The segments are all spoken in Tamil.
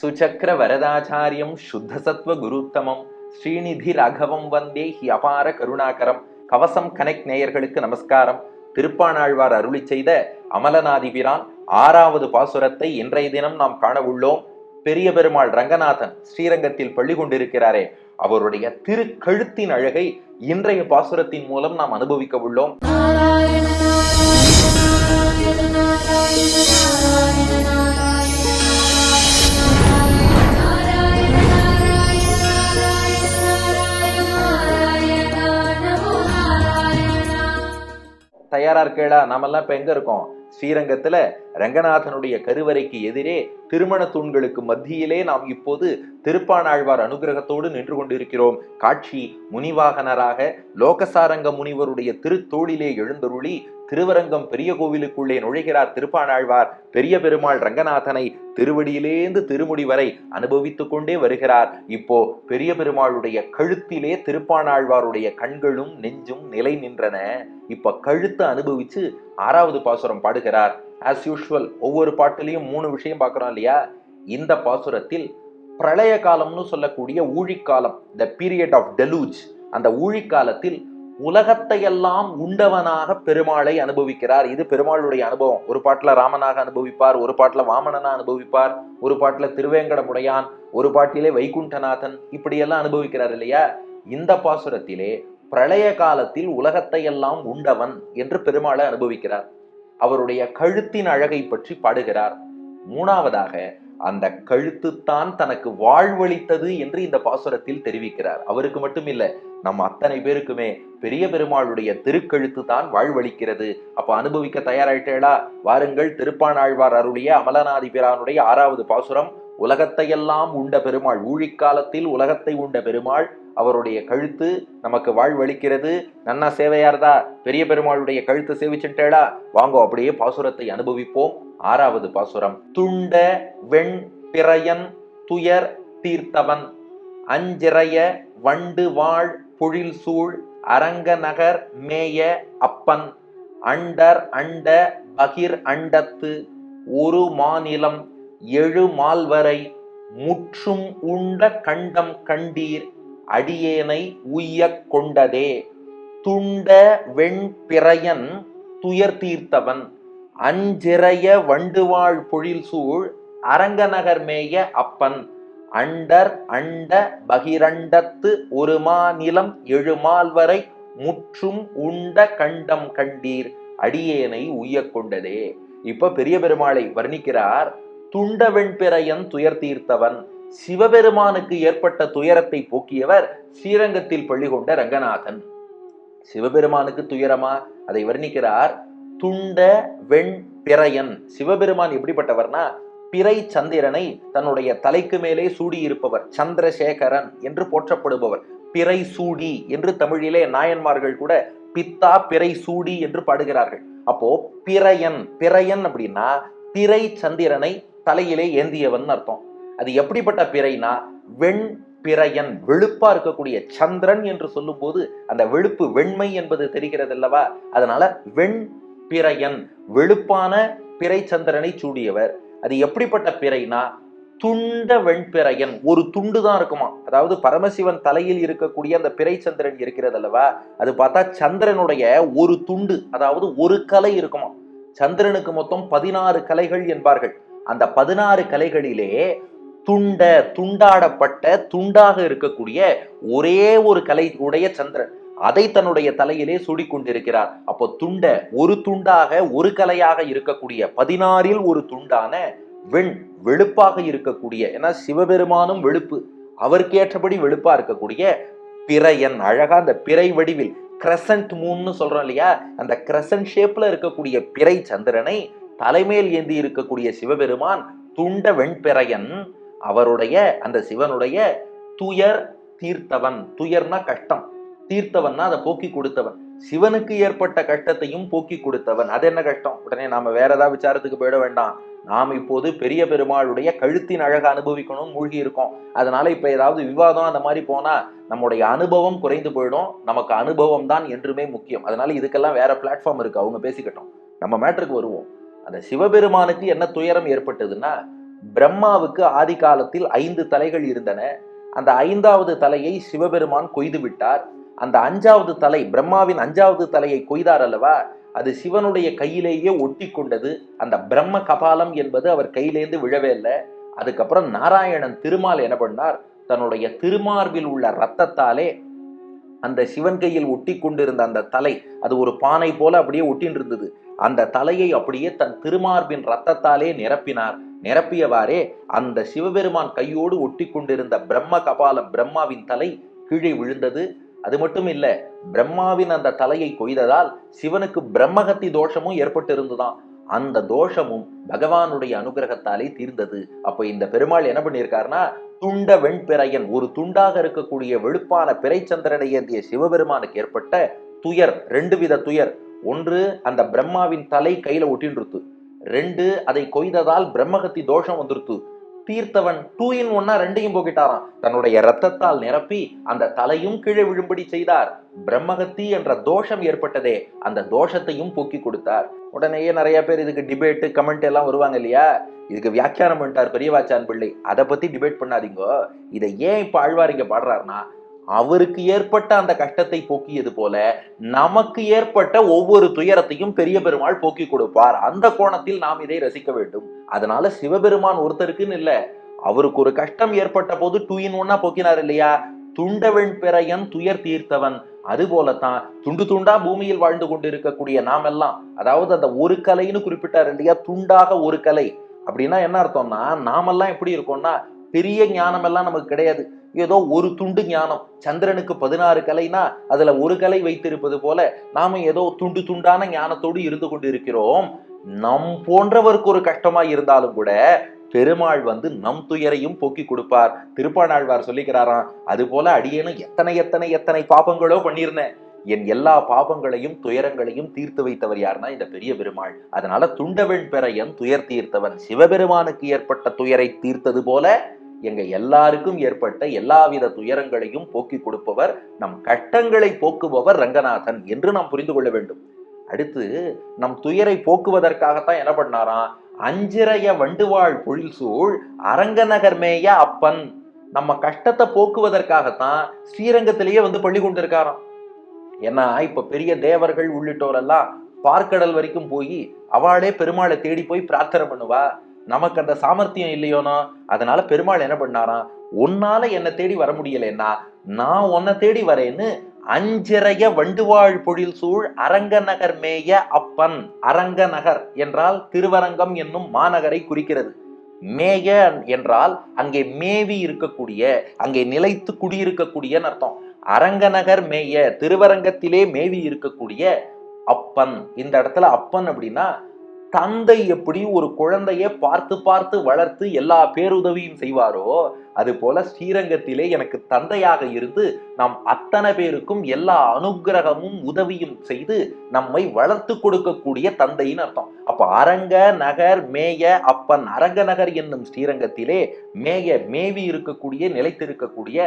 சுச்சக்கர வரதாச்சாரியம் சுத்த சத்வ குருத்தமம் ஸ்ரீநிதி ராகவம் வந்தே ஹி அபார கருணாகரம் கவசம் கனெக்ட் நேயர்களுக்கு நமஸ்காரம்। திருப்பாணாழ்வார் அருளி செய்த அமலநாதிபிரான் ஆறாவது பாசுரத்தை இன்றைய தினம் நாம் காண உள்ளோம் பெரிய பெருமாள் ரங்கநாதன் ஸ்ரீரங்கத்தில் பள்ளி கொண்டிருக்கிறாரே. அவருடைய திருக்கழுத்தின் அழகை இன்றைய பாசுரத்தின் மூலம் நாம் அனுபவிக்க உள்ளோம் தயாரா இருக்கேளா? நாமெல்லாம் இப்ப எங்க இருக்கோம்? ஸ்ரீரங்கத்துல ரங்கநாதனுடைய கருவறைக்கு எதிரே திருமண தூண்களுக்கு மத்தியிலே நாம் இப்போது திருப்பானாழ்வார் அனுகிரகத்தோடு நின்று கொண்டிருக்கிறோம். காட்சி முனிவாகனராக லோகசாரங்க முனிவருடைய திருத்தோளிலே எழுந்தருளி திருவரங்கம் பெரிய கோவிலுக்குள்ளே நுழைகிறார் திருப்பானாழ்வார். பெரிய பெருமாள் ரங்கநாதனை திருவடியிலேந்து திருமுடி வரை அனுபவித்துக் கொண்டே வருகிறார். இப்போ பெரிய பெருமாளுடைய கழுத்திலே திருப்பானாழ்வாருடைய கண்களும் நெஞ்சும் நிலை நின்றன. இப்ப கழுத்தை அனுபவிச்சு ஆறாவது பாசுரம் பாடுகிறார். ஆஸ் யூஷுவல் ஒவ்வொரு பாட்டிலையும் மூணு விஷயம் பார்க்குறோம் இல்லையா? இந்த பாசுரத்தில் பிரளய காலம்னு சொல்லக்கூடிய ஊழிக்காலம் த பீரியட் ஆஃப் டெலூஜ் அந்த ஊழிக்காலத்தில் உலகத்தையெல்லாம் உண்டவனாக பெருமாளை அனுபவிக்கிறார். இது பெருமாளுடைய அனுபவம். ஒரு பாட்டில் ராமனாக அனுபவிப்பார் ஒரு பாட்டில் வாமனனா அனுபவிப்பார் ஒரு பாட்டில் திருவேங்கடமுடையான் ஒரு பாட்டிலே வைகுண்டநாதன் இப்படியெல்லாம் அனுபவிக்கிறார் இல்லையா? இந்த பாசுரத்திலே பிரளய காலத்தில் உலகத்தையெல்லாம் உண்டவன் என்று பெருமாளை அனுபவிக்கிறார். அவருடைய கழுத்தின் அழகை பற்றி பாடுகிறார். மூணாவதாக அந்த கழுத்துத்தான் தனக்கு வாழ்வளித்தது என்று இந்த பாசுரத்தில் தெரிவிக்கிறார். அவருக்கு மட்டும் இல்லை நம்ம அத்தனை பேருக்குமே பெரிய பெருமாளுடைய திருக்கழுத்து தான் வாழ்வளிக்கிறது. அப்ப அனுபவிக்க தயாராயிட்டேளா வாருங்கள் திருப்பானாழ்வார் அருளிய அமலநாதி பிரானுடைய ஆறாவது பாசுரம் உலகத்தையெல்லாம் உண்ட பெருமாள் ஊழிக்காலத்தில் உலகத்தை உண்ட பெருமாள் அவருடைய கழுத்து நமக்கு வாழ்வளிக்கிறது. நன்னா சேவையார்தா பெரிய பெருமாளுடைய கழுத்து சேவிச்சுட்டேடா வாங்கோ அப்படியே பாசுரத்தை அனுபவிப்போம். ஆறாவது பாசுரம் துண்ட வெண் பிறையன் துயர் தீர்த்தவன் அஞ்சிறைய வண்டு வாழ் பொழில் சூழ் அரங்க நகர் மேய அப்பன் அண்டர் அண்ட பகிர் அண்டத்து ஒரு மாநிலம் எழு மால்வரை முற்றும் உண்ட கண்டம் கண்டீர் அடியேனை உய்யக் கொண்டதே. துண்ட வெண்பிறையன் துயர் தீர்த்தவன் அஞ்சிறைய வண்டுவாழ் பொழில் சூழ் அரங்கநகர் மேய அப்பன் அண்டர் அண்ட பகிரண்டத்து ஒரு மாநிலம் எழுமால் வரை முற்றும் உண்ட கண்டம் கண்டீர். அடியேனை உய்ய கொண்டதே. இப்ப பெரிய பெருமாளை வர்ணிக்கிறார் துண்ட வெண்பிறையன் துயர் தீர்த்தவன். சிவபெருமானுக்கு ஏற்பட்ட துயரத்தை போக்கியவர் ஸ்ரீரங்கத்தில் பள்ளி கொண்ட ரங்கநாதன். சிவபெருமானுக்கு துயரமா? அதை வர்ணிக்கிறார் துண்ட வெண் பிறையன் சிவபெருமான் எப்படிப்பட்டவர்னா பிறை சந்திரனை தன்னுடைய தலைக்கு மேலே சூடியிருப்பவர் சந்திரசேகரன் என்று போற்றப்படுபவர். பிறை சூடி என்று தமிழிலே நாயன்மார்கள் கூட பித்தா பிறை சூடி என்று பாடுகிறார்கள். அப்போ பிறையன் பிறையன் அப்படின்னா பிறை சந்திரனை தலையிலே ஏந்தியவன் அர்த்தம். அது எப்படிப்பட்ட பிறைனா வெண் பிறையன் வெளுப்பா இருக்கக்கூடிய சந்திரன் என்று சொல்லும்போது அந்த வெளுப்பு வெண்மை என்பது தெரிகிறது அல்லவா? அதனால வெண் பிறையன் வெளுப்பான பிறை சந்திரனை சூடியவர். அது எப்படிப்பட்ட பிறைனா துண்ட வெண்பிறையன். ஒரு துண்டு தான் இருக்குமா? அதாவது பரமசிவன் தலையில் இருக்கக்கூடிய அந்த பிறை சந்திரன் இருக்கிறது அல்லவா? அது பார்த்தா சந்திரனுடைய ஒரு துண்டு அதாவது ஒரு கலை இருக்குமா? சந்திரனுக்கு மொத்தம் பதினாறு கலைகள் என்பார்கள். அந்த பதினாறு கலைகளிலே துண்ட துண்டாடப்பட்ட துண்டாக இருக்கக்கூடிய ஒரே ஒரு கலை உடைய சந்திரன். அதை தன்னுடைய தலையிலே சூடிக்கொண்டிருக்கிறார். அப்போ துண்ட ஒரு துண்டாக ஒரு கலையாக இருக்கக்கூடிய பதினாறில் ஒரு துண்டான வெண் வெளுப்பாக இருக்கக்கூடிய ஏன்னா சிவபெருமானும் வெளுப்பு அவருக்கு ஏற்றபடி வெளுப்பா இருக்கக்கூடிய பிறையன் அழகா அந்த பிறை வடிவில் கிரசன்ட் மூன்னு சொல்றோம் இல்லையா? அந்த கிரசன்ட் ஷேப்ல இருக்கக்கூடிய பிறை சந்திரனை தலைமேல் ஏந்தி இருக்கக்கூடிய சிவபெருமான் துண்ட வெண்பிறையன் அவருடைய அந்த சிவனுடைய துயர் தீர்த்தவன். துயர்னா கஷ்டம். தீர்த்தவன்னா அதை போக்கி கொடுத்தவன். சிவனுக்கு ஏற்பட்ட கஷ்டத்தையும் போக்கி கொடுத்தவன். அது என்ன கஷ்டம்? உடனே நாம வேற ஏதாவது விசாரத்துக்கு போயிட வேண்டாம். நாம் இப்போது பெரிய பெருமாளுடைய கழுத்தின் அழகை அனுபவிக்கணும் மூழ்கி இருக்கோம் அதனால இப்ப ஏதாவது விவாதம் அந்த மாதிரி போனா நம்முடைய அனுபவம் குறைந்து போயிடும். நமக்கு அனுபவம் தான் என்றுமே முக்கியம். அதனால இதுக்கெல்லாம் வேற பிளாட்ஃபார்ம் இருக்கு. அவங்க பேசிக்கட்டும். நம்ம மேட்ருக்கு வருவோம். அந்த சிவபெருமானுக்கு என்ன துயரம் ஏற்பட்டதுன்னா பிரம்மாவுக்கு ஆதி காலத்தில் ஐந்து தலைகள் இருந்தன. அந்த ஐந்தாவது தலையை சிவபெருமான் கொய்து விட்டார். அந்த அஞ்சாவது தலை பிரம்மாவின் அஞ்சாவது தலையை கொய்தார் அல்லவா? அது சிவனுடைய கையிலேயே ஒட்டி கொண்டது. அந்த பிரம்ம கபாலம் என்பது அவர் கையிலேருந்து விழவே இல்லை. அதுக்கப்புறம் நாராயணன் திருமால் என்ன பண்ணார்? தன்னுடைய திருமார்பில் உள்ள ரத்தத்தாலே அந்த சிவன் கையில் ஒட்டி கொண்டிருந்த அந்த தலை அது ஒரு பானை போல அப்படியே ஒட்டின்னு இருந்தது அந்த தலையை அப்படியே தன் திருமார்பின் ரத்தத்தாலே நிரப்பினார். நிரப்பியவாறே அந்த சிவபெருமான் கையோடு ஒட்டி கொண்டிருந்த பிரம்ம கபாலம் பிரம்மாவின் தலை கீழே விழுந்தது. அது மட்டும் இல்ல பிரம்மாவின் அந்த தலையை கொய்ததால் சிவனுக்கு பிரம்மகத்தி தோஷமும் ஏற்பட்டு இருந்துதான் அந்த தோஷமும் பகவானுடைய அனுகிரகத்தாலே தீர்ந்தது. அப்ப இந்த பெருமாள் என்ன பண்ணியிருக்காருன்னா துண்ட வெண்பிறையன் ஒரு துண்டாக இருக்கக்கூடிய வெளுப்பான பிறைச்சந்திரனை ஏந்திய சிவபெருமானுக்கு ஏற்பட்ட துயர் ரெண்டு வித துயர். ஒன்று அந்த பிரம்மாவின் தலை கையில ஒட்டின்றுத்து. ரெண்டு அதை கொய்ததால் பிரம்மகத்தி தோஷம் வந்துருத்து. தீர்த்தவன் டூ இன் ஒன்னா ரெண்டையும் போக்கிட்டாராம். தன்னுடைய ரத்தத்தால் நிரப்பி அந்த தலையும் கீழே விழும்படி செய்தார். பிரம்மகத்தி என்ற தோஷம் ஏற்பட்டதே அந்த தோஷத்தையும் போக்கி கொடுத்தார். உடனேயே நிறைய பேர் இதுக்கு டிபேட் கமெண்ட் எல்லாம் வருவாங்க இல்லையா? இதுக்கு வியாக்கியானம் பண்ணிட்டார் பெரியவாச்சான் பிள்ளை. அதை பத்தி டிபேட் பண்ணாதீங்க. இதை ஏன் இப்ப ஆழ்வார் இங்க பாடுறாருன்னா அவருக்கு ஏற்பட்ட அந்த கஷ்டத்தை போக்கியது போல நமக்கு ஏற்பட்ட ஒவ்வொரு துயரத்தையும் பெரிய பெருமாள் போக்கி கொடுப்பார். அந்த கோணத்தில் நாம் இதை ரசிக்க வேண்டும். அதனால சிவபெருமான் ஒருத்தருக்குன்னு இல்ல. அவருக்கு ஒரு கஷ்டம் ஏற்பட்ட போது டூ இன் ஒன்னா போக்கினார் இல்லையா? துண்டவன் பிறையன் துயர் தீர்த்தவன். அது போலத்தான் துண்டு துண்டா பூமியில் வாழ்ந்து கொண்டு இருக்கக்கூடிய நாமெல்லாம். அதாவது அந்த ஒரு கலைன்னு குறிப்பிட்டார் இல்லையா? துண்டாக ஒரு கலை. அப்படின்னா என்ன அர்த்தம்னா நாமெல்லாம் எப்படி இருக்கோம்னா பெரிய ஞானம் எல்லாம் நமக்கு கிடையாது. ஏதோ ஒரு துண்டு ஞானம். சந்திரனுக்கு பதினாறு கலைனா அதுல ஒரு கலை வைத்திருப்பது போல நாம ஏதோ துண்டு துண்டான ஞானத்தோடு இருந்து கொண்டு இருக்கிறோம் நம் போன்றவருக்கு ஒரு கஷ்டமா இருந்தாலும் கூட பெருமாள் வந்து நம் துயரையும் போக்கி கொடுப்பார். திருப்பாணாழ்வார் சொல்லிக்கிறாராம் அது போல அடியேனும் எத்தனை எத்தனை எத்தனை பாபங்களோ பண்ணியிருந்தேன் என் எல்லா பாபங்களையும் துயரங்களையும் தீர்த்து வைத்தவர் யாருன்னா இந்த பெரிய பெருமாள். அதனால பெற பெறையன் துயர் தீர்த்தவன். சிவபெருமானுக்கு ஏற்பட்ட துயரை தீர்த்தது போல எங்க எல்லாருக்கும் ஏற்பட்ட எல்லாவித துயரங்களையும் போக்கி கொடுப்பவர் நம் கஷ்டங்களை போக்குபவர் ரங்கநாதன் என்று நாம் புரிந்து கொள்ள வேண்டும். அடுத்து நம் துயரை போக்குவதற்காகத்தான் என்ன பண்ணாராம்? அஞ்சிறைய வண்டுவாள் பொழில் சூழ் அரங்கநகர் மேய அப்பன். நம்ம கஷ்டத்தை போக்குவதற்காகத்தான் ஸ்ரீரங்கத்திலேயே வந்து பள்ளி கொண்டிருக்காராம். ஏன்னா இப்ப பெரிய தேவர்கள் உள்ளிட்டோரெல்லாம் பார்க்கடல் வரைக்கும் போய் அவளே பெருமாளை தேடி போய் பிரார்த்தனை பண்ணுவா. நமக்கு அந்த சாமர்த்தியம் இல்லையோனா? அதனால பெருமாள் என்ன பண்ணாராம் உன்னால என்னை தேடி வர முடியலன்னா நான் உன்னை தேடி வரேன்னு அஞ்சிறைய வண்டுவாழ் பொழில் சூழ் அரங்கநகர் மேய அப்பன் அரங்கநகர் என்றால் திருவரங்கம் என்னும் மாநகரை குறிக்கிறது. மேய என்றால் அங்கே மேவி இருக்கக்கூடிய அங்கே நிலைத்து குடியிருக்கக்கூடிய அர்த்தம். அரங்கநகர் மேய திருவரங்கத்திலே மேவி இருக்கக்கூடிய அப்பன். இந்த இடத்துல அப்பன் அப்படின்னா தந்தை எப்படி ஒரு குழந்தைய பார்த்து பார்த்து வளர்த்து எல்லா பேருதவியும் செய்வாரோ அது போல ஸ்ரீரங்கத்திலே எனக்கு தந்தையாக இருந்து நாம் அத்தனை பேருக்கும் எல்லா அனுக்கிரகமும் உதவியும் செய்து நம்மை வளர்த்து கொடுக்கக்கூடிய தந்தைன்னு அர்த்தம். அப்ப அரங்க நகர் மேய அப்பன் அரங்க நகர் என்னும் ஸ்ரீரங்கத்திலே மேய மேவி இருக்கக்கூடிய நிலைத்திருக்கக்கூடிய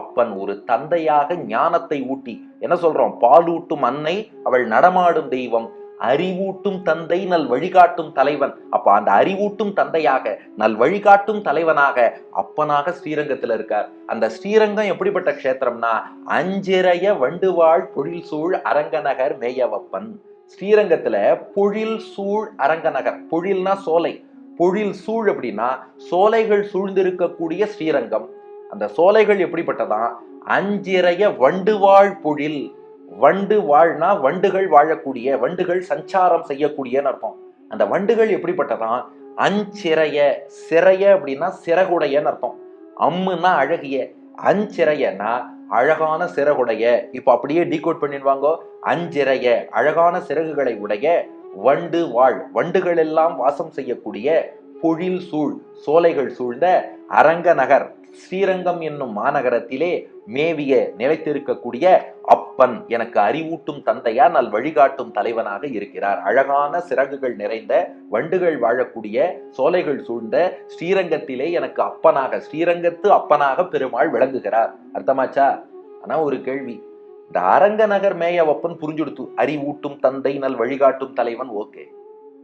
அப்பன் ஒரு தந்தையாக ஞானத்தை ஊட்டி என்ன சொல்றோம்? பாலூட்டும் அன்னை அவள் நடமாடும் தெய்வம். அறிவூட்டும் தந்தை நல் வழிகாட்டும் தலைவன். அப்ப அந்த அறிவூட்டும் தந்தையாக நல் வழிகாட்டும் தலைவனாக அப்பனாக ஸ்ரீரங்கத்துல இருக்கார். அந்த ஸ்ரீரங்கம் எப்படிப்பட்ட க்ஷேத்திரம்னா அஞ்சிறைய வண்டுவாழ் பொழில் சூழ் அரங்கநகர் மேயவப்பன். ஸ்ரீரங்கத்துல பொழில் சூழ் அரங்கநகர் பொழில்னா சோலை. பொழில் சூழ் அப்படின்னா சோலைகள் சூழ்ந்திருக்கக்கூடிய ஸ்ரீரங்கம். அந்த சோலைகள் எப்படிப்பட்டதான் அஞ்சிறைய வண்டுவாழ் பொழில் வண்டு வாழ்னா வண்டுகள் வாழக்கூடிய வண்டுகள் சஞ்சாரம் செய்யக்கூடியன்னு அர்த்தம். அந்த வண்டுகள் எப்படிப்பட்டதான் அஞ்சிறைய சிறைய அப்படின்னா சிறகுடையன்னு அர்த்தம். அம்முன்னா அழகிய. அஞ்சிறையனா அழகான சிறகுடைய. இப்போ அப்படியே டீகோட் பண்ணிடுவாங்க. அஞ்சிறைய அழகான சிறகுகளை உடைய வண்டு வாழ். வண்டுகள் எல்லாம் வாசம் செய்யக்கூடிய பொழில் சூழ் சோலைகள் சூழ்ந்த அரங்க நகர். ஸ்ரீரங்கம் என்னும் மாநகரத்திலே மேவிய நிலைத்திருக்கக்கூடிய அப்பன் எனக்கு அறிவூட்டும் தந்தையா நல் வழிகாட்டும் தலைவனாக இருக்கிறார். அழகான சிறகுகள் நிறைந்த வண்டுகள் வாழக்கூடிய சோலைகள் சூழ்ந்த ஸ்ரீரங்கத்திலே எனக்கு அப்பனாக ஸ்ரீரங்கத்து அப்பனாக பெருமாள் விளங்குகிறார். அர்த்தமாச்சா? ஆனா ஒரு கேள்வி. இந்த அரங்க நகர் மேயவப்பன் புரிஞ்சுடுத்து அறிவூட்டும் தந்தை நல் வழிகாட்டும் தலைவன் ஓகே.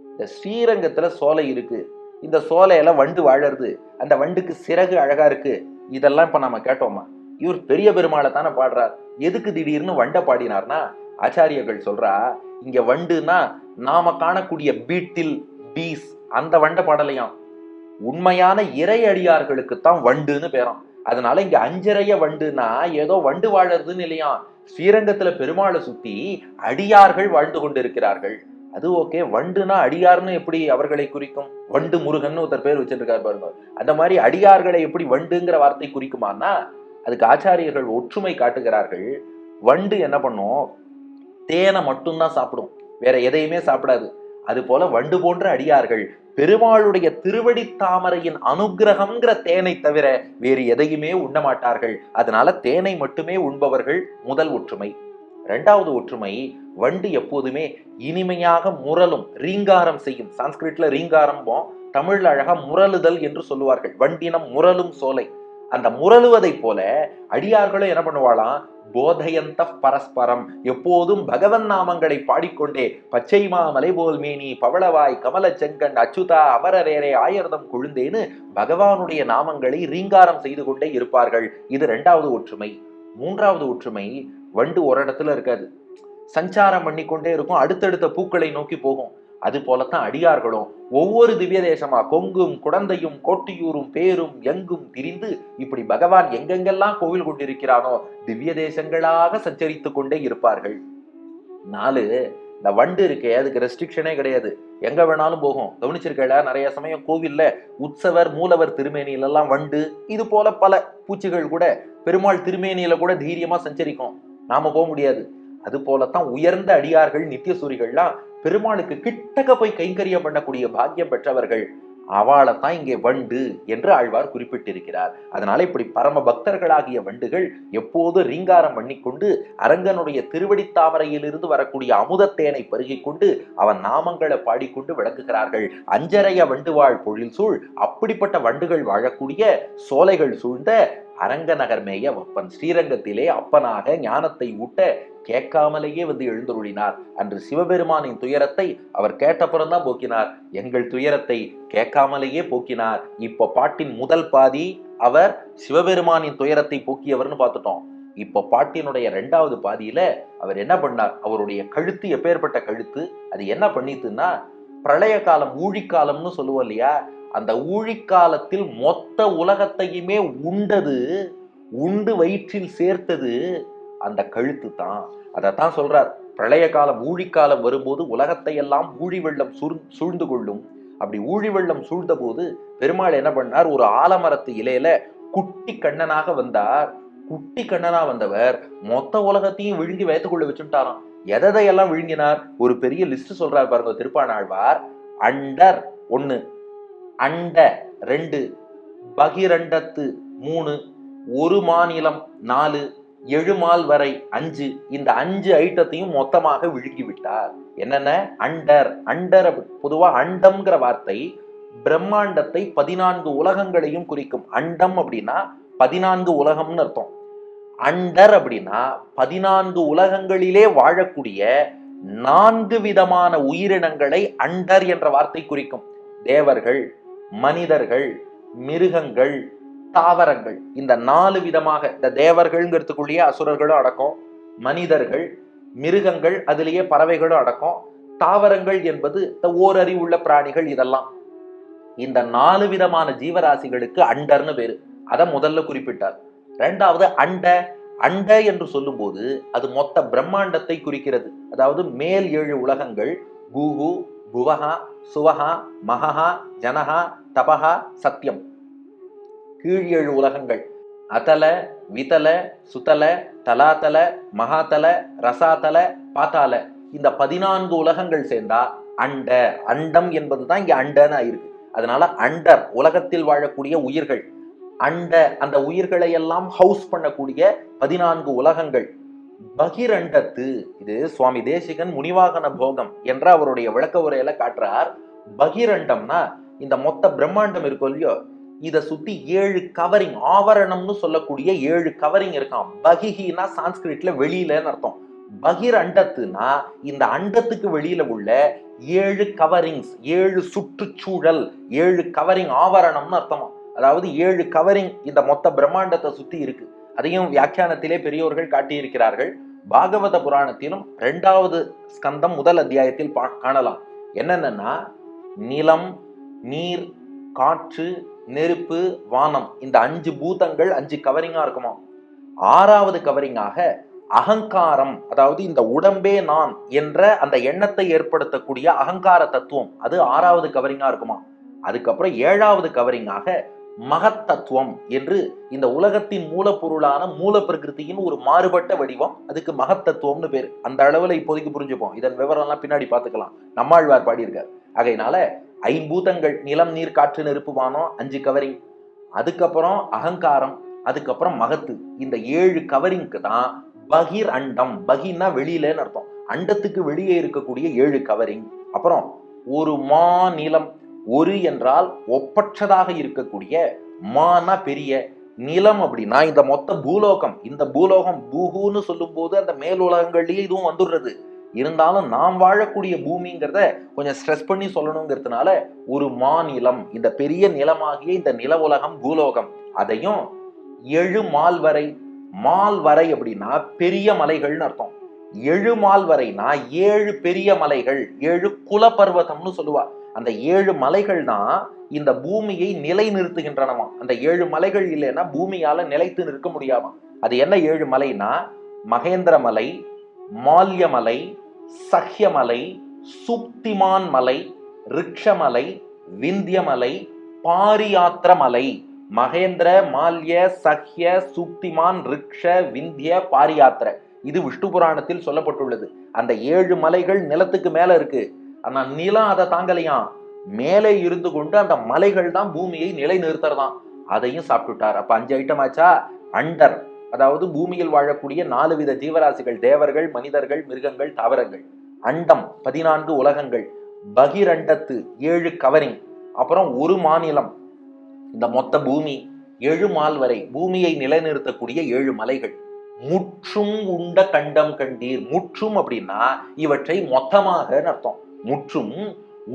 இந்த ஸ்ரீரங்கத்துல சோலை இருக்கு. இந்த சோலையில வண்டு வாழறது அந்த வண்டுக்கு சிறகு அழகா இருக்கு இதெல்லாம் இப்ப நம்ம கேட்டோமா? இவர் பெரிய பெருமாளை தானே பாடுறார். எதுக்கு திடீர்னு வண்டை பாடினார்னா ஆச்சாரியர்கள் சொல்றா இங்க வண்டுனா நாம காணக்கூடிய பீட்டில் பீஸ் அந்த வண்டை பாடலையாம். உண்மையான இறை அடியார்களுக்கு தான் வண்டுன்னு பேரும். அதனால இங்க அஞ்சரைய வண்டுனா ஏதோ வண்டு வாழறதுன்னு இல்லையா ஸ்ரீரங்கத்துல பெருமாளை சுத்தி அடியார்கள் வாழ்ந்து கொண்டிருக்கிறார்கள். அது ஓகே. வண்டுனா அடியார்னு எப்படி அவர்களை குறிக்கும்? வண்டு முருகன் ஒருத்தர் பேர் வச்சிருக்காரு பாருங்க. அந்த மாதிரி அடியார்களை எப்படி வண்டுங்கிற வார்த்தை குறிக்குமானா அதுக்கு ஆச்சாரியர்கள் ஒற்றுமை காட்டுகிறார்கள். வண்டு என்ன பண்ணும்? தேனை மட்டும்தான் சாப்பிடும். வேற எதையுமே சாப்பிடாது. அது போல வண்டு போன்ற அடியார்கள் பெருமாளுடைய திருவடி தாமரையின் அனுகிரகம்ங்கிற தேனை தவிர வேறு எதையுமே உண்ண மாட்டார்கள். அதனால தேனை மட்டுமே உண்பவர்கள் முதல் ஒற்றுமை. ரெண்டாவது ஒற்றுமை வண்டு எப்போதுமே இனிமையாக முரலும் ரீங்காரம் செய்யும். சான்ஸ்கிரிட்ல ரீங்காரம்போம் தமிழ்ல அழகா முரலுதல் என்று சொல்லுவார்கள். வண்டினம் முரலும் சோலை. அந்த முரலுவதை போல அடியார்களும் என்ன பண்ணுவாளாம்? போதயந்த பரஸ்பரம். எப்போதும் பகவன் நாமங்களை பாடிக்கொண்டே பச்சை மாமலை மேனி பவளவாய் கமல செங்கன் அச்சுதா அமரரேரே ஆயர்தம் கொழுந்தேன்னு பகவானுடைய நாமங்களை ரீங்காரம் செய்து கொண்டே இருப்பார்கள். இது இரண்டாவது ஒற்றுமை. மூன்றாவது ஒற்றுமை வண்டு ஒரு இடத்துல இருக்காது. சஞ்சாரம் பண்ணிக்கொண்டே இருக்கும். அடுத்தடுத்த பூக்களை நோக்கி போகும். அது போலத்தான் அடியார்களும். ஒவ்வொரு திவ்ய தேசமா கொங்கும் குடந்தையும் கோட்டியூரும் பேரும் எங்கும் திரிந்து இப்படி பகவான் எங்கெங்கெல்லாம் கோவில் கொண்டிருக்கிறானோ திவ்ய தேசங்களாக சஞ்சரித்து கொண்டே இருப்பார்கள். நாலு இந்த வண்டு இருக்கே அதுக்கு ரெஸ்ட்ரிக்ஷனே கிடையாது. எங்க வேணாலும் போகும். கவனிச்சிருக்கல நிறைய சமயம் கோவில்ல உற்சவர் மூலவர் திருமேனியிலெல்லாம் வண்டு இது போல பல பூச்சிகள் கூட பெருமாள் திருமேனியில கூட தைரியமா சஞ்சரிக்கும். நாம போக முடியாது. அது போலத்தான் உயர்ந்த அடியார்கள் நித்தியசூரிகள்லாம் பெருமாளுக்கு கிட்டக்க போய் கைங்கரியம் பண்ணக்கூடிய பாக்கியம் பெற்றவர்கள். அவளைத்தான் இங்கே வண்டு என்று ஆழ்வார் குறிப்பிட்டிருக்கிறார். அதனால இப்படி பரம பக்தர்களாகிய வண்டுகள் எப்போது ரீங்காரம் பண்ணிக்கொண்டு அரங்கனுடைய திருவடித்தாமரையிலிருந்து வரக்கூடிய அமுதத்தேனை பருகிக் கொண்டு அவன் நாமங்களை பாடிக்கொண்டு விளக்குகிறார்கள். அஞ்சரைய வண்டுவாழ் பொழில் சூழ் அப்படிப்பட்ட வண்டுகள் வாழக்கூடிய சோலைகள் சூழ்ந்த அரங்கநகர் மேய வப்பன் ஸ்ரீரங்கத்திலே அப்பனாக ஞானத்தை ஊட்ட கேட்காமலேயே வந்து எழுந்தருளினார். அன்று சிவபெருமானின் துயரத்தை அவர் கேட்டப்புறம்தான் போக்கினார். எங்கள் துயரத்தை கேட்காமலேயே போக்கினார். இப்ப பாட்டின் முதல் பாதி அவர் சிவபெருமானின் துயரத்தை போக்கியவர்னு பார்த்துட்டோம். இப்போ பாட்டினுடைய ரெண்டாவது பாதியில அவர் என்ன பண்ணார்? அவருடைய கழுத்து எப்பேற்பட்ட கழுத்து? அது என்ன பண்ணித்துன்னா பிரளய காலம் ஊழிக்காலம்னு சொல்லுவோம் இல்லையா? அந்த ஊழிக்காலத்தில் மொத்த உலகத்தையுமே உண்டது உண்டு வயிற்றில் சேர்த்தது அந்த கழுத்து தான் அதைத்தான் சொல்றார். பிரளய காலம் ஊழிக்காலம் வரும்போது உலகத்தை எல்லாம் ஊழி வெள்ளம் சூழ்ந்து கொள்ளும். அப்படி ஊழி வெள்ளம் சூழ்ந்த போது பெருமாள் என்ன பண்ணார்? ஒரு ஆலமரத்து இலையில குட்டி கண்ணனாக வந்தார். குட்டி கண்ணனா வந்தவர் மொத்த உலகத்தையும் விழுங்கி வைத்துக்கொள்ள வச்சுட்டாராம். எதையெல்லாம் விழுங்கினார்? ஒரு பெரிய லிஸ்ட் சொல்றார் பாருங்க திருப்பானாழ்வார். அண்டர் ஒன்னு அண்ட ரெண்டு பகிரண்டத்து மூணு ஒரு மாநிலம் நாலு எழுமால் வரை அஞ்சு இந்த அஞ்சு ஐட்டத்தையும் மொத்தமாக விழுங்கி விட்டார் என்னென்ன? அண்டர். அண்டர் அப்படி- பொதுவா அண்டம்ங்கிற வார்த்தை பிரம்மாண்டத்தை பதினான்கு உலகங்களையும் குறிக்கும். அண்டம் அப்படின்னா பதினான்கு உலகம்னு அர்த்தம். அண்டர் அப்படின்னா பதினான்கு உலகங்களிலே வாழக்கூடிய நான்கு விதமான உயிரினங்களை அண்டர் என்ற வார்த்தை குறிக்கும். தேவர்கள் மனிதர்கள் மிருகங்கள் தாவரங்கள் இந்த நாலு விதமாக இந்த தேவர்கள்ங்கிறதுக்குள்ளேயே அசுரர்களும் அடக்கம் மனிதர்கள் மிருகங்கள் அதிலேயே பறவைகளும் அடக்கம் தாவரங்கள் என்பது இந்த ஓரறிவுள்ள பிராணிகள் இதெல்லாம். இந்த நாலு விதமான ஜீவராசிகளுக்கு அண்டர்னு பேரு. அதை முதல்ல குறிப்பிட்டார். ரெண்டாவது அண்ட அண்ட என்று சொல்லும்போது அது மொத்த பிரம்மாண்டத்தை குறிக்கிறது. அதாவது மேல் ஏழு உலகங்கள் குஹு குவஹா சுவஹா மகஹா ஜனஹா தபஹா சத்தியம் கீழ் ஏழு உலகங்கள். அதல விதல சுதல தலாதல மகாதல ரசாதல பாத்தால இந்த பதினான்கு உலகங்கள் சேர்ந்தா அண்ட அண்டம் என்பது தான் இங்கே அண்டன்னு ஆயிருக்கு. அதனால அண்டர் உலகத்தில் வாழக்கூடிய உயிர்கள். அண்ட அந்த உயிர்களை எல்லாம் ஹவுஸ் பண்ணக்கூடிய பதினான்கு உலகங்கள். பகிரண்டத்து இது சுவாமி தேசிகன் முனிவாகன போகம் என்ற அவருடைய விளக்க உரையில காட்டுறார். பகிரண்டம்னா இந்த மொத்த பிரம்மாண்டம் இருக்கும் இல்லையோ இதை சுத்தி ஏழு கவரிங் ஆவரணம்னு சொல்லக்கூடிய ஏழு கவரிங் இருக்கான் பகிஹினா சான்ஸ்கிரிட்ல வெளியிலன்னு அர்த்தம். பகிர் அண்டத்துனா இந்த அண்டத்துக்கு வெளியில உள்ள ஏழு கவரிங்ஸ் ஏழு சுற்றுச்சூழல் ஏழு கவரிங் ஆவரணம்னு அர்த்தமா. அதாவது ஏழு கவரிங் இந்த மொத்த பிரம்மாண்டத்தை சுத்தி இருக்கு. அதையும் வியாக்கியானத்திலே பெரியோர்கள் காட்டியிருக்கிறார்கள். பாகவத புராணத்திலும் ரெண்டாவது ஸ்கந்தம் முதல் அத்தியாயத்தில் பா- காணலாம். என்னென்னன்னா நிலம் நீர் காற்று நெருப்பு வானம். இந்த அஞ்சு பூதங்கள் அஞ்சு கவரிங்கா இருக்குமா? ஆறாவது கவரிங்காக அகங்காரம் அதாவது இந்த உடம்பே நான் என்ற அந்த எண்ணத்தை ஏற்படுத்தக்கூடிய அகங்கார தத்துவம் அது ஆறாவது கவரிங்கா இருக்குமா? அதுக்கப்புறம் ஏழாவது கவரிங்காக மகத்தத்துவம் என்று இந்த உலகத்தின் மூலப்பொருளான மூல பிரகிருதியின் ஒரு மாறுபட்ட வடிவம். அதுக்கு மகத்தத்துவம்னு பேர். அந்த அளவில் இப்போதைக்கு புரிஞ்சுப்போம். இதன் விவரம்லாம் பின்னாடி பார்த்துக்கலாம். நம்மாழ்வார் பாடியிருக்கார். ஆகையினால ஐம்பூதங்கள் நிலம் நீர் காற்று நெருப்பு வானம் அஞ்சு கவரிங் அதுக்கப்புறம் அகங்காரம் அதுக்கப்புறம் மகத்து. இந்த ஏழு கவரிங்க்கு தான் பகிர் அண்டம். பகிர்னா வெளியிலன்னு அர்த்தம். அண்டத்துக்கு வெளியே இருக்கக்கூடிய ஏழு கவரிங். அப்புறம் ஒரு மா நிலம் ஒரு என்றால் ஒப்பற்றதாக இருக்கக்கூடிய மானா பெரிய நிலம் அப்படின்னா இந்த மொத்த பூலோகம் இந்த பூலோகம் பூகுன்னு சொல்லும்போது அந்த மேல் உலகங்கள்லயே இதுவும் வந்துடுறது. இருந்தாலும் நாம் வாழக்கூடிய பூமிங்கிறத கொஞ்சம் ஸ்ட்ரெஸ் பண்ணி சொல்லணுங்கிறதுனால ஒரு மாநிலம் இந்த பெரிய நிலமாகிய இந்த நில உலகம் பூலோகம் அதையும் எழு மால்வரை மால்வரை அப்படின்னா பெரிய மலைகள்னு அர்த்தம். எழு மால்வரைனா ஏழு பெரிய மலைகள் ஏழு குலபர்வதம்னு சொல்லுவா. அந்த ஏழு மலைகள் தான் இந்த பூமியை நிலை நிறுத்துகின்றனவாம் அந்த ஏழு மலைகள் இல்லைன்னா பூமியால நிலைத்து நிற்க முடியாமா அது என்ன ஏழு மலைனா மகேந்திர மலை மால்யமலை சஹ்யமலை சுப்திமான் மலை ரிக்ஷமலை விந்தியமலை பாரியாத்திர மலை. மகேந்திர மால்ய சஹ்ய சுப்திமான் ரிக்ஷ விந்திய பாரியாத்திர. இது விஷ்ணு புராணத்தில் சொல்லப்பட்டுள்ளது. அந்த ஏழு மலைகள் நிலத்துக்கு மேல இருக்கு. ஆனா நிலம் அதை தாங்கலையாம். மேலே இருந்து கொண்டு அந்த மலைகள் தான் பூமியை நிலை நிறுத்துறதாம் அதையும் சாப்பிட்டுட்டார். அப்ப அஞ்சு ஐட்டம் ஆச்சா? அண்டர். அதாவது பூமியில் வாழக்கூடிய நாலு வித ஜீவராசிகள் தேவர்கள் மனிதர்கள் மிருகங்கள் தாவரங்கள். அண்டம் பதினான்கு உலகங்கள். பகிரண்டத்து ஏழு கவரிங். அப்புறம் ஒரு மாநிலம். இந்த மொத்த பூமி ஏழு மால் வரை பூமியை நிலைநிறுத்தக்கூடிய ஏழு மலைகள். முற்றும் உண்ட கண்டம் கண்டீர். முற்றும் அப்படின்னா இவற்றை மொத்தமாக அர்த்தம். முற்றும்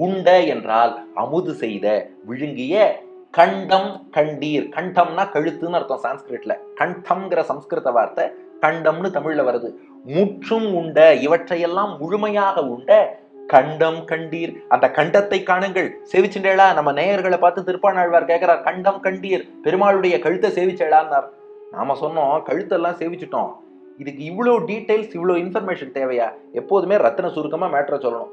உண்ட என்றால் அமுது செய்த விழுங்கிய கண்டம் கண்டீர். கண்டம்னா கழுத்துன்னு அர்த்தம் சான்ஸ்கிரிட்ல. கண்டம்ங்கிற சம்ஸ்கிருத வார்த்தை கண்டம்னு தமிழ்ல வருது. முற்றும் உண்ட இவற்றையெல்லாம் முழுமையாக உண்ட கண்டம் கண்டீர். அந்த கண்டத்தை காணுங்கள். சேவிச்சுண்டேளா நம்ம நேயர்களை பார்த்து திருப்பாணாழ்வார் கேட்கிறார் கண்டம் கண்டீர் பெருமாளுடைய கழுத்தை சேவிச்சேளான்னார் நாம சொன்னோம் கழுத்தெல்லாம் சேவிச்சிட்டோம். இதுக்கு இவ்வளோ டீட்டெயில்ஸ் இவ்வளோ இன்ஃபர்மேஷன் தேவையா? எப்போதுமே ரத்தன சுருக்கமாக மேட்ரை சொல்லணும்.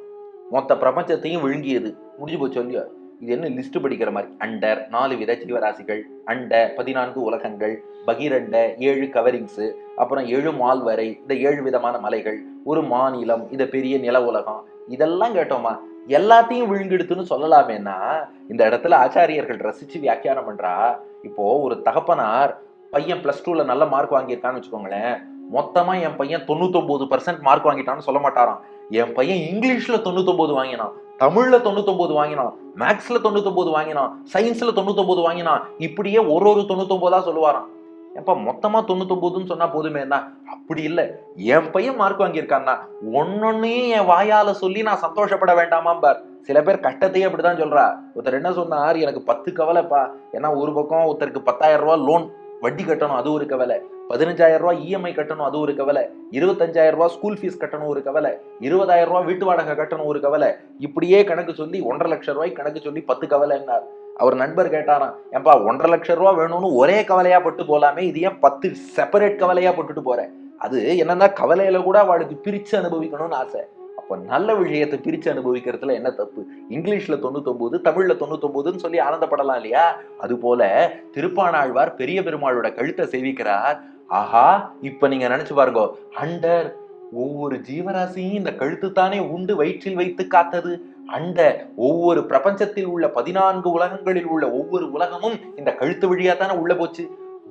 மொத்த பிரபஞ்சத்தையும் விழுங்கியது. முடிஞ்சு போச்சு இல்லையா? இது என்ன லிஸ்ட் படிக்கிற மாதிரி? அண்டர் நாலு வித ஜீவராசிகள். அண்ட பதினான்கு உலகங்கள். பகிரண்ட ஏழு கவரிங்ஸ் அப்புறம் ஏழு மால் வரை. இந்த ஏழு விதமான மலைகள். ஒரு மாநிலம் இந்த பெரிய நில உலகம். இதெல்லாம் கேட்டோமா? எல்லாத்தையும் விழுங்கெடுத்துன்னு சொல்லலாமேன்னா இந்த இடத்துல ஆச்சாரியர்கள் ரசிச்சு வியாக்கியானம் பண்றா. இப்போ ஒரு தகப்பனார் பையன் பிளஸ் டூல நல்ல மார்க் வாங்கியிருக்கான்னு வச்சுக்கோங்களேன். மொத்தமா என் பையன் தொண்ணூத்தொன்பது பர்சன்ட் மார்க் வாங்கிட்டான்னு சொல்ல மாட்டாராம். என் பையன் இங்கிலீஷ்ல தொண்ணூத்தொன்பது வாங்கினான் தமிழ்ல தொண்ணூத்தொன்பது வாங்கினான் மேக்ஸ்ல தொண்ணூத்தொன்பது வாங்கினான் சயின்ஸ்ல தொண்ணூத்தொன்பது வாங்கினான். இப்படியே ஒரு ஒரு தொண்ணூத்தொன்பதா சொல்லுவாராம். ஏப்பா மொத்தமா தொண்ணூத்தொன்பதுன்னு சொன்னா போதுமே தான் அப்படி இல்லை. என் பையன் மார்க் வாங்கியிருக்கான்னா ஒன்னொன்னையும் என் வாயால சொல்லி நான் சந்தோஷப்பட வேண்டாமாம் பார் சில பேர் கட்டத்தையே அப்படிதான் சொல்றா. ஒருத்தர் என்ன சொன்னார் எனக்கு பத்து கவலைப்பா. ஏன்னா ஒரு பக்கம் ஒருத்தருக்கு பத்தாயிரம் ரூபாய் லோன் வட்டி கட்டணும் அது ஒரு கவலை. பதினஞ்சாயிரம் ரூபாய் இஎம்ஐ கட்டணும் அது ஒரு கவலை. இருபத்தஞ்சாயிரம் ரூபாய் ஸ்கூல் ஃபீஸ் கட்டணும் ஒரு கவலை. இருபதாயிரம் ரூபாய் வீட்டு வாடகை கட்டணும் ஒரு கவலை. இப்படியே கணக்கு சொல்லி ஒன்றரை லட்சம் ரூபாய் கணக்கு சொல்லி பத்து கவலை என்னார் அவர் நண்பர் கேட்டாராம் ஏன்பா ஒன்றரை லட்சம் ரூபாய் வேணும்னு ஒரே கவலையா பட்டு போலாமே? இது ஏன் பத்து செப்பரேட் கவலையா போட்டுட்டு போறேன் அது என்னன்னா கவலையில கூட அவளுக்கு பிரிச்சு அனுபவிக்கணும்னு ஆசை. அப்போ நல்ல விஷயத்தை பிரித்து அனுபவிக்கிறதுல என்ன தப்பு? இங்கிலீஷில் தொண்ணூத்தொம்போது தமிழில் தொண்ணூத்தொம்பதுன்னு சொல்லி ஆனந்தப்படலாம் இல்லையா? அது போல திருப்பானாழ்வார் பெரிய பெருமாளோட கழுத்தை சேவிக்கிறார். ஆஹா இப்போ நீங்கள் நினச்சி பாருங்க அண்டர் ஒவ்வொரு ஜீவராசியும் இந்த கழுத்து தானே உண்டு வயிற்றில் வைத்து காத்தது. அந்த ஒவ்வொரு பிரபஞ்சத்தில் உள்ள பதினான்கு உலகங்களில் உள்ள ஒவ்வொரு உலகமும் இந்த கழுத்து வழியா தானே உள்ள போச்சு.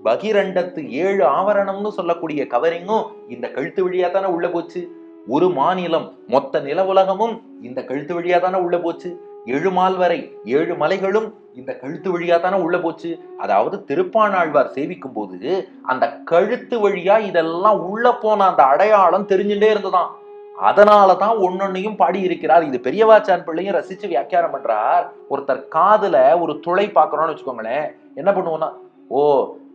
பகிரண்டத்து ஏழு ஆவரணம்னு சொல்லக்கூடிய கவரிங்கும் இந்த கழுத்து வழியா தானே உள்ள போச்சு. ஒரு மாநிலம் மொத்த நில உலகமும் இந்த கழுத்து வழியா தானே உள்ள போச்சு? எழுமால் வரை ஏழு மலைகளும் இந்த கழுத்து வழியா தானே உள்ள போச்சு? அதாவது திருப்பாணாழ்வார் சேவிக்கும் போது அந்த கழுத்து வழியா இதெல்லாம் உள்ள போன அந்த அடையாளம் தெரிஞ்சுட்டே இருந்ததாம். அதனாலதான் ஒன்னொன்னையும் பாடி இருக்கிறார். இது பெரியவாச்சான் பிள்ளையும் ரசிச்சு வியாக்கியானம் பண்றார். ஒருத்தர் காதுல ஒரு துளை பாக்குறோம்னு வச்சுக்கோங்களேன். என்ன பண்ணுவோம்னா ஓ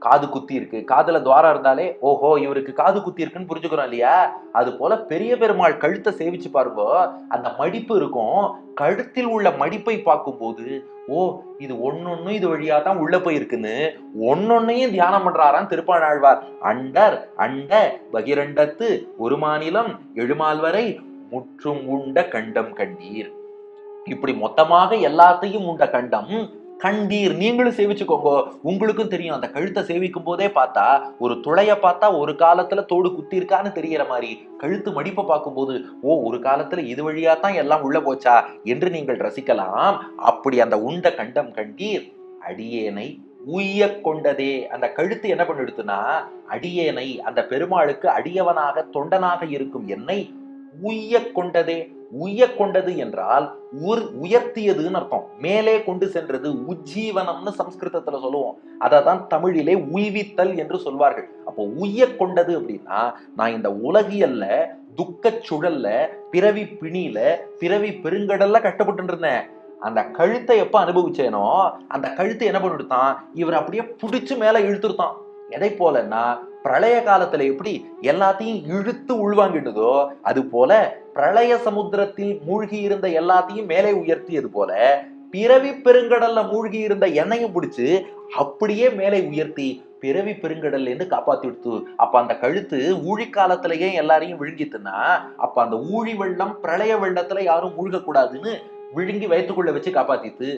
காது குத்தி இருக்கு. காதுல துவாரம் இருந்தாலே ஓஹோ இவருக்கு காது குத்தி இருக்குன்னு புரிஞ்சுக்கிறோம் இல்லையா? அது போல பெரிய பெருமாள் கழுத்தை சேவிச்சு பாருங்க அந்த மடிப்பு இருக்கும். கழுத்தில் உள்ள மடிப்பை பார்க்கும்போது ஓ இது ஒன்னொன்னு இது வழியா தான் உள்ள போயிருக்குன்னு ஒன்னொன்னையும் தியானம் பண்றாராம் திருப்பாணாழ்வார் அண்டர் அண்ட பகிரண்டத்து ஒரு மாநிலம் எழுமால் வரை முற்றும் உண்ட கண்டம் கண்டீர். இப்படி மொத்தமாக எல்லாத்தையும் உண்ட கண்டம் கண்டீர் நீங்களும் சேவிச்சுக்கோங்க. உங்களுக்கும் தெரியும். அந்த கழுத்தை சேவிக்கும் போதே பார்த்தா ஒரு துளைய பார்த்தா ஒரு காலத்துல தோடு குத்தி இருக்கான்னு தெரியற மாதிரி. கழுத்து மடிப்பை பார்க்கும்போது ஓ ஒரு காலத்துல இது வழியா தான் எல்லாம் உள்ள போச்சா? என்று நீங்கள் ரசிக்கலாம். அப்படி அந்த உண்ட கண்டம் கண்டீர் அடியேனை உய்ய கொண்டதே. அந்த கழுத்து என்ன பண்ணிடுத்துன்னா அடியேனை அந்த பெருமாளுக்கு அடியவனாக தொண்டனாக இருக்கும் என்னை உய்ய கொண்டதே. உயக்கொண்டது என்றால் உர் உயர்த்தியதுன்னு அர்த்தம். மேலே கொண்டு சென்றது உஜ்ஜீவனம்னு சம்ஸ்கிருதத்துல சொல்லுவோம். அதை தான் தமிழிலே உய்வித்தல் என்று சொல்வார்கள். அப்போ உய்ய கொண்டது அப்படின்னா நான் இந்த உலகியல்ல துக்கச் சுழல்ல பிறவி பிணியில பிறவி பெருங்கடல்ல கஷ்டப்பட்டு இருந்தேன் அந்த கழுத்தை எப்ப அனுபவிச்சேனோ அந்த கழுத்தை என்ன பண்ணிடுத்தான் இவர் அப்படியே புடிச்சு மேல இழுத்துருத்தான். எதை போலன்னா பிரளய காலத்துல எப்படி எல்லாத்தையும் இழுத்து உள்வாங்கிட்டதோ அது போல பிரளய சமுத்திரத்தில் மூழ்கி இருந்த எல்லாத்தையும் மேலே உயர்த்தியது போல பிறவி பெருங்கடல்ல மூழ்கி இருந்த எண்ணெயும் பிடிச்சு அப்படியே மேலே உயர்த்தி பிறவி பெருங்கடல்ல இருந்து காப்பாத்தி விடுத்து அப்ப அந்த கழுத்து ஊழி காலத்திலேயே எல்லாரையும் விழுங்கித்துனா அப்ப அந்த ஊழி வெள்ளம் பிரளய வெள்ளத்துல யாரும் மூழ்கக்கூடாதுன்னு விழுங்கி வயிற்றுக்குள்ள வச்சு காப்பாத்தித்து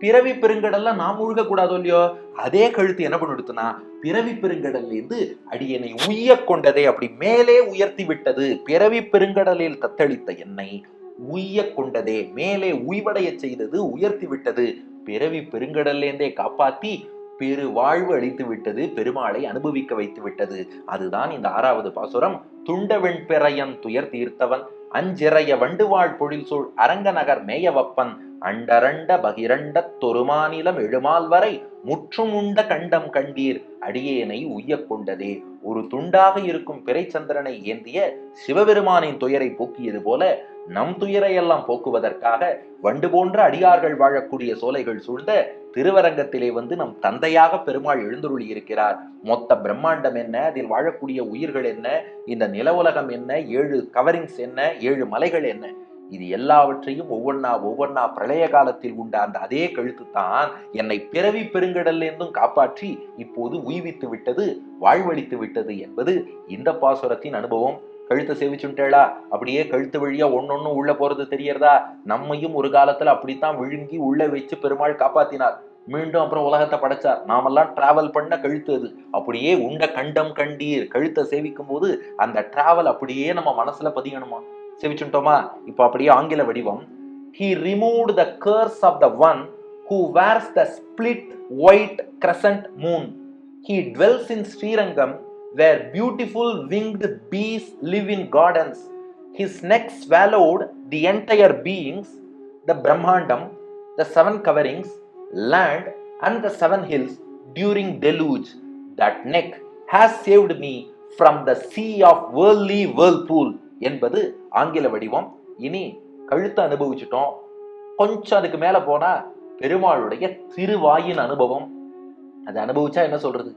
பிறவி பெருங்கடல்ல நாம் முழுகக்கூடாதோ இல்லையோ? அதே கழுத்து என்ன பண்ணிடுத்துனா பிறவி பெருங்கடல்ல இருந்து அடியனை உய்ய கொண்டதே அப்படி மேலே உயர்த்தி விட்டது. பிறவி பெருங்கடலில் தத்தளித்த என்னை உய்ய கொண்டதே மேலே உய்வடைய செய்தது உயர்த்தி விட்டது. பிறவி பெருங்கடல்லேருந்தே காப்பாத்தி பெரு வாழ்வு அளித்து விட்டது பெருமாளை அனுபவிக்க வைத்து விட்டது. அதுதான் இந்த ஆறாவது பாசுரம். துண்டவெண் பெறையன் துயர் தீர்த்தவன் அஞ்சிறைய வண்டுவாழ் பொழில் சூழ் அரங்கநகர் மேயவப்பன் அண்டரண்ட பகிரண்ட தொருமாநிலம் எழுமால் வரை முற்றும் உண்ட கண்டம் கண்டீர். அடியேனை உய்யக் கொண்டதே. ஒரு துண்டாக இருக்கும் பிறைச்சந்திரனை ஏந்திய சிவபெருமானின் துயரை போக்கியது போல நம் துயரையெல்லாம் போக்குவதற்காக வண்டு போன்ற அடியார்கள் வாழக்கூடிய சோலைகள் சூழ்ந்த திருவரங்கத்திலே வந்து நம் தந்தையாக பெருமாள் எழுந்துருளி இருக்கிறார். மொத்த பிரம்மாண்டம் என்ன? அதில் வாழக்கூடிய உயிர்கள் என்ன? இந்த நில உலகம் என்ன? ஏழு கவரிங்ஸ் என்ன? ஏழு மலைகள் என்ன? இது எல்லாவற்றையும் ஒவ்வொன்னா ஒவ்வொன்னா பிரளய காலத்தில் உண்ட அந்த அதே கழுத்து தான் என்னை பிறவி பெருங்கடல்லேருந்தும் காப்பாற்றி இப்போது உய்வித்து விட்டது வாழ்வழித்து விட்டது என்பது இந்த பாசுரத்தின் அனுபவம். கழுத்தை சேவிச்சுட்டேளா அப்படியே கழுத்து வழியா ஒன்னொன்னு உள்ள போறது தெரியறதா? நம்மையும் ஒரு காலத்துல அப்படித்தான் விழுங்கி உள்ள வச்சு பெருமாள் காப்பாத்தினார். மீண்டும் அப்புறம் உலகத்தை படைச்சார். நாமெல்லாம் டிராவல் பண்ண கழுத்து அது. அப்படியே உண்ட கண்டம் கண்டீர். கழுத்தை சேவிக்கும் போது அந்த டிராவல் அப்படியே நம்ம மனசுல பதியணுமா? சேவிச்சுட்டோமா இப்போ அப்படியே ஆங்கில வடிவம் he removed the curse of the one who wears the split white crescent moon he dwells in Srirangam where beautiful winged bees live in gardens his neck swallowed the entire beings the brahmandam the seven coverings land and the seven hills during deluge that neck has saved me from the sea of worldly whirlpool என்பது ஆங்கில வடிவம். இனி கழுத்தை அனுபவிச்சிட்டோம். கொஞ்சம் அதுக்கு மேல போனா பெருமாளுடைய திருவாயின் அனுபவம். அதை அனுபவிச்சா என்ன சொல்றது?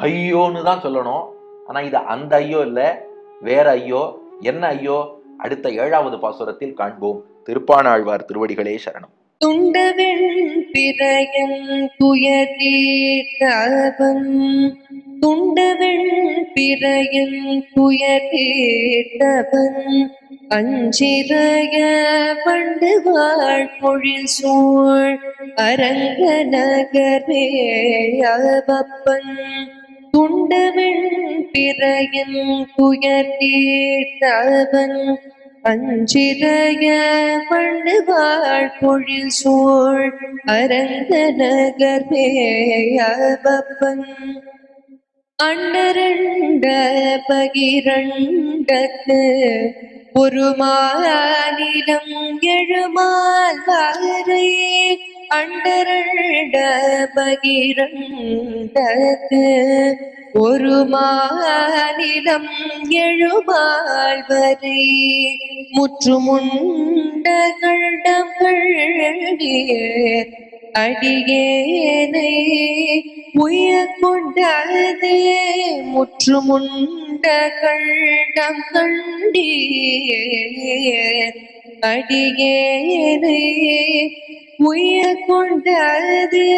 ஐயோன்னு தான் சொல்லணும். ஆனா இது அந்த ஐயோ இல்ல வேற ஐயோ என்ன ஐயோ? அடுத்த ஏழாவது பாசுரத்தில் காண்போம். திருப்பானாழ்வார் திருவடிகளே சரணம். துண்டவெண் பிறையன் துயதீட்டவன் துண்டவெண் பிறையன் துயதீட்டவன் அஞ்சிறைய வண்டு வாழ் சூழ் அரங்க நகரே அவப்பன் துண்டவெண் பிறையன் துயதீட்டவன் அஞ்சிதய வண்டு பொழில் சூழ் அரங்க நகர்வேயவப்பன் அண்டரண்ட பகிரண்டத்து ஒரு மாநிலம் எழுமால் வரை அண்டரண்ட பகிரண்டத்து ஒரு மாநிலம் எழுமால் வரை முற்றுமுண்ட கண்டங்கள் அடியேனை உய கொண்டதே முற்றுமுண்ட கண்டம் கண்டீர் அடியேனை உய கொண்டதே